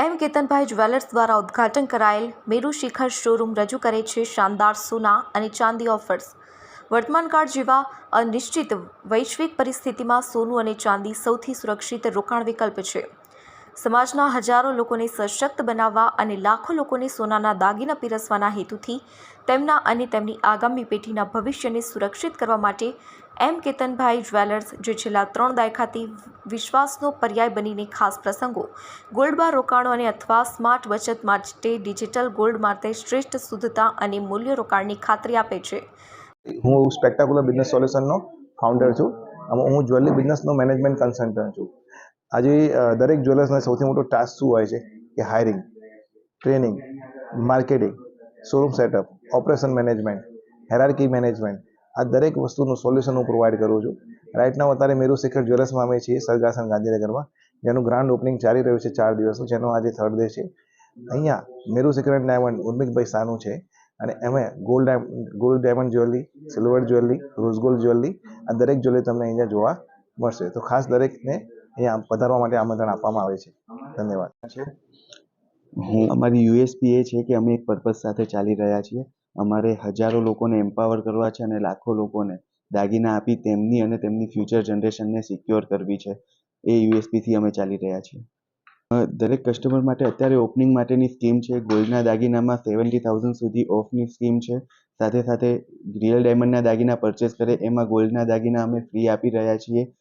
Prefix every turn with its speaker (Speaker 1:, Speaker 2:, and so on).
Speaker 1: એમ કેતનભાઈ jewellers દ્વારા ઉદ્ઘાટન કરાયેલ મેરુ શિખર શોરૂમ રજૂ કરે છે શાનદાર સોના અને ચાંદી ઓફર્સ વર્તમાન કાળ જેવા અનિશ્ચિત વૈશ્વિક પરિસ્થિતિમાં સોનું અને ચાંદી સૌથી સુરક્ષિત રોકાણ વિકલ્પ છે. સમાજના હજારો લોકોને સશક્ત બનાવવા અને લાખો લોકોને સોનાના દાગીના પીરસવાના હેતુથી તેમના અને તેમની આગામી પેઢીના ભવિષ્યને સુરક્ષિત કરવા માટે એમ કેતનભાઈ જ્વેલર્સ, જે છેલ્લા ત્રણ દાયકાથી વિશ્વાસનો પર્યાય બનીને ખાસ પ્રસંગો ગોલ્ડમાં રોકાણો અને અથવા સ્માર્ટ બચત માટે ડિજિટલ ગોલ્ડ માટે શ્રેષ્ઠ શુદ્ધતા અને મૂલ્ય રોકાણની ખાતરી આપે છે.
Speaker 2: હું સ્પેક્ટાક્યુલર બિઝનેસ સોલ્યુશનનો ફાઉન્ડર છું. હું જ્વેલરી બિઝનેસનો મેનેજમેન્ટ કન્સલ્ટન્ટ છું. આજે દરેક જ્વેલર્સનો સૌથી મોટો ટાસ્ક શું હોય છે? કે hiring training marketing showroom setup operation management hierarchy management આ દરેક વસ્તુનું સોલ્યુશન હું પ્રોવાઈડ કરું છું. રાઈટ નાવ અત્યારે મેરુ શિખર જ્વેલર્સમાં અમે છીએ સરગાસન ગાંધીનગરમાં, જેનું ગ્રાન્ડ ઓપનિંગ ચાલી રહ્યું છે ચાર દિવસનું, જેનો આજે થર્ડ ડે છે. અહીંયા મેરુ શિખર ડાયમંડ ઉર્મિકભાઈ સાનું છે અને અમે gold gold diamond jewellery silver jewellery rose gold jewellery આ દરેક જ્વેલરી તમને અહીંયા જોવા મળશે. તો ખાસ દરેકને અહીંયા પધારવા માટે આમંત્રણ આપવામાં આવે છે. ધન્યવાદ.
Speaker 3: હું અમારી યુએસપી એ છે કે અમે એક પર્પઝ સાથે ચાલી રહ્યા છીએ. અમારે હજારો લોકોને એમ્પાવર કરવા છે અને લાખો લોકોને દાગીના આપી તેમની અને તેમની ફ્યુચર જનરેશનને સિક્યોર કરવી છે. એ યુએસપીથી અમે ચાલી રહ્યા છીએ. દરેક કસ્ટમર માટે અત્યારે ઓપનિંગ માટેની સ્કીમ છે. ગોલ્ડના દાગીનામાં સેવન્ટી થાઉઝન્ડ સુધી ઓફની સ્કીમ છે. સાથે સાથે રિયલ ડાયમંડના દાગીના પરચેસ કરે. એમાં ગોલ્ડના દાગીના અમે ફ્રી આપી રહ્યા છીએ.